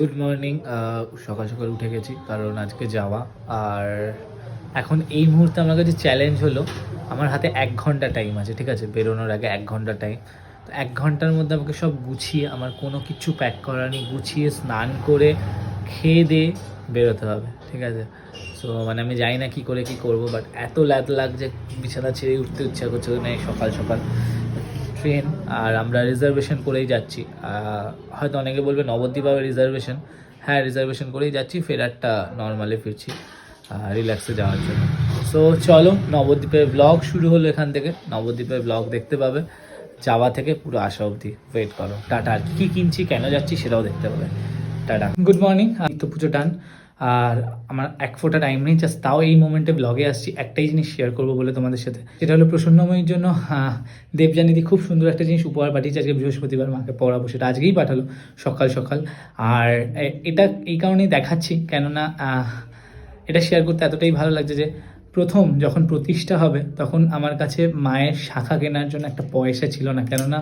Good morning সকাল সকাল উঠে গেছি, কারণ আজকে যাওয়া। আর এখন এই মুহূর্তে আমার কাছে চ্যালেঞ্জ হলো, আমার হাতে এক ঘণ্টা টাইম আছে, ঠিক আছে? বেরোনোর আগে এক ঘণ্টা টাইম তো এক ঘণ্টার মধ্যে আমাকে সব গুছিয়ে, আমার কোনো কিছু প্যাক করা নেই, গুছিয়ে, স্নান করে, খেয়ে দিয়ে বেরোতে হবে, ঠিক আছে? সো মানে আমি জানি না কী করে কী করব বাট এত ল্যাদ লাগছে বিছানা ছেড়ে উঠতে ইচ্ছা করছে না সকাল সকাল। ট্রেন আর আমরা রিজার্ভেশন করেই যাচ্ছি। হয়তো অনেকে বলবে, নবদ্বীপ আবার রিজার্ভেশন হ্যাঁ রিজার্ভেশন করেই যাচ্ছি, ফেরারটা নর্মালে ফিরছি রিল্যাক্সে যাওয়ার জন্য। সো চলো, নবদ্বীপের ব্লগ শুরু হলো এখান থেকে। নবদ্বীপের ব্লগ দেখতে পাবে। যাওয়া থেকে পুরো আসা অবধি ওয়েট করো। টাটা, আর কী কিনছি, কেন যাচ্ছি সেটাও দেখতে পাবে। টাটা। গুড মর্নিং আমি তো পুজো ডান আর আমার এক ফোঁটা টাইম নেই জাস্ট তাও এই মোমেন্টে ব্লগে আসছি, একটাই জিনিস শেয়ার করব বলে তোমাদের সাথে। সেটা হলো প্রসন্নময়ীর জন্য দেবজানিদি খুব সুন্দর একটা জিনিস উপহার পাঠিয়েছে আজকে বৃহস্পতিবার মাকে পড়াবো, সেটা আজকেই পাঠালো, সকাল সকাল। আর এটা এই কারণেই দেখাচ্ছি, কেননা এটা শেয়ার করতে এতটাই ভালো লাগছে যে প্রথম যখন প্রতিষ্ঠা হবে, তখন আমার কাছে মায়ের শাখা কেনার জন্য একটা পয়সা ছিল না, কেননা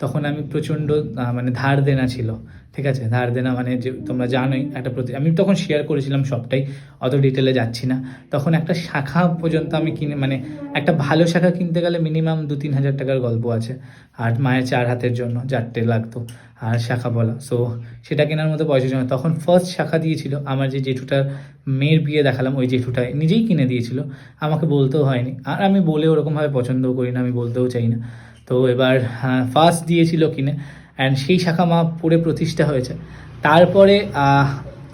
তখন আমি প্রচণ্ড মানে ধার দেনা ছিল। ঠিক আছে? ধার দেনা মানে যে তোমরা জানোই, একটা প্রতি আমি তখন শেয়ার করেছিলাম সবটাই, অত ডিটেলে যাচ্ছি না। তখন একটা শাখা পর্যন্ত আমি কিনে মানে একটা ভালো শাখা কিনতে গেলে মিনিমাম দু তিন হাজার টাকার গল্প আছে। আর মায়ের চার হাতের জন্য চারটে লাগতো, আর শাখা বলা। সো সেটা কেনার মতো পয়সা ছিল তখন ফার্স্ট শাখা দিয়েছিল, আমার যে জেঠুটার মেয়ের বিয়ে দেখালাম, ওই জেঠুটা নিজেই কিনে দিয়েছিল। আমাকে বলতেও হয়নি। আর আমি বলে ওরকমভাবে পছন্দও করি না, আমি বলতেও চাই না। তো এবার ফার্স্ট দিয়েছিল কিনে অ্যান্ড সেই শাখা মা পড়ে প্রতিষ্ঠা হয়েছে। তারপরে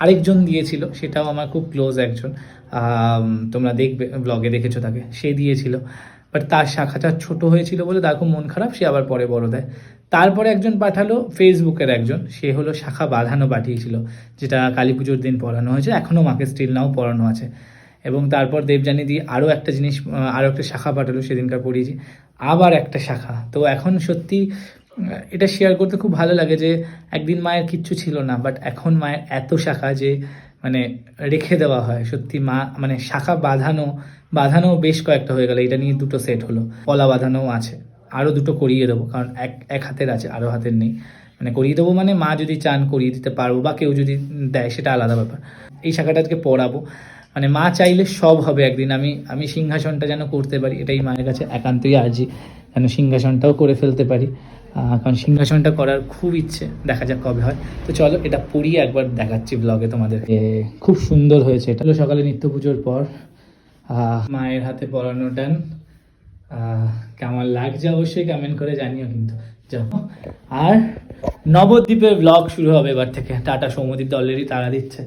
আরেকজন দিয়েছিল, সেটাও আমার খুব ক্লোজ একজন। তোমরা দেখবে ব্লগে দেখেছ তাকে, সে দিয়েছিল। বাট তার শাখাটা ছোট হয়েছিল বলে তার খুব মন খারাপ, সে আবার পরে বড় দেয়। তারপরে একজন পাঠালো ফেসবুকের একজন, সে হলো শাখা বাঁধানো পাঠিয়েছিল, যেটা কালী পুজোর দিন পড়ানো হয়েছে এখনও মাকে স্টিল নাও পড়ানো আছে। এবং তারপর দেবজানি দিয়ে আরও একটা জিনিস আরও একটা শাখা পাঠালো সেদিনকার পড়িয়েছি আবার একটা শাখা। তো এখন সত্যি, এটা শেয়ার করতে খুব ভালো লাগে যে একদিন মায়ের কিচ্ছু ছিল না বাট এখন মায়ের এত শাখা যে মানে রেখে দেওয়া হয়। সত্যি মা মানে শাখা বাঁধানো বাঁধানো বেশ কয়েকটা হয়ে গেল। এটা নিয়ে দুটো সেট হলো। পলা বাঁধানোও আছে। আরও দুটো করিয়ে দেবো, কারণ এক এক হাতের আছে আরও হাতের নেই। মানে করিয়ে দেবো মানে মা যদি চান করিয়ে দিতে পারব, বা কেউ যদি দেয়, সেটা আলাদা ব্যাপার। এই শাখাটা আজকে পড়াবো। মানে মা চাইলে সব হবে একদিন। আমি আমি সিংহাসনটা যেন করতে পারি, এটাই মায়ের কাছে একান্তই আর্জি, যেন সিংহাসনটাও করে ফেলতে পারি। কারণ সিংহাসনটা করার খুব ইচ্ছে, দেখা যাক কবে হয়। তো চলো, এটা পড়িয়ে একবার দেখাচ্ছি ব্লগে তোমাদের খুব সুন্দর হয়েছে এটা। হলো সকালে নিত্য পুজোর পর মায়ের হাতে পরানো ডান কেমন লাগছে অবশ্যই কমেন্ট করে জানিও কিন্তু। আর নবদ্বীপের ব্লগ শুরু হবে এবার থেকে। টাটা সৌমদ্বীপ অলরেডি তারা দিচ্ছে।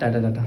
Tata tata.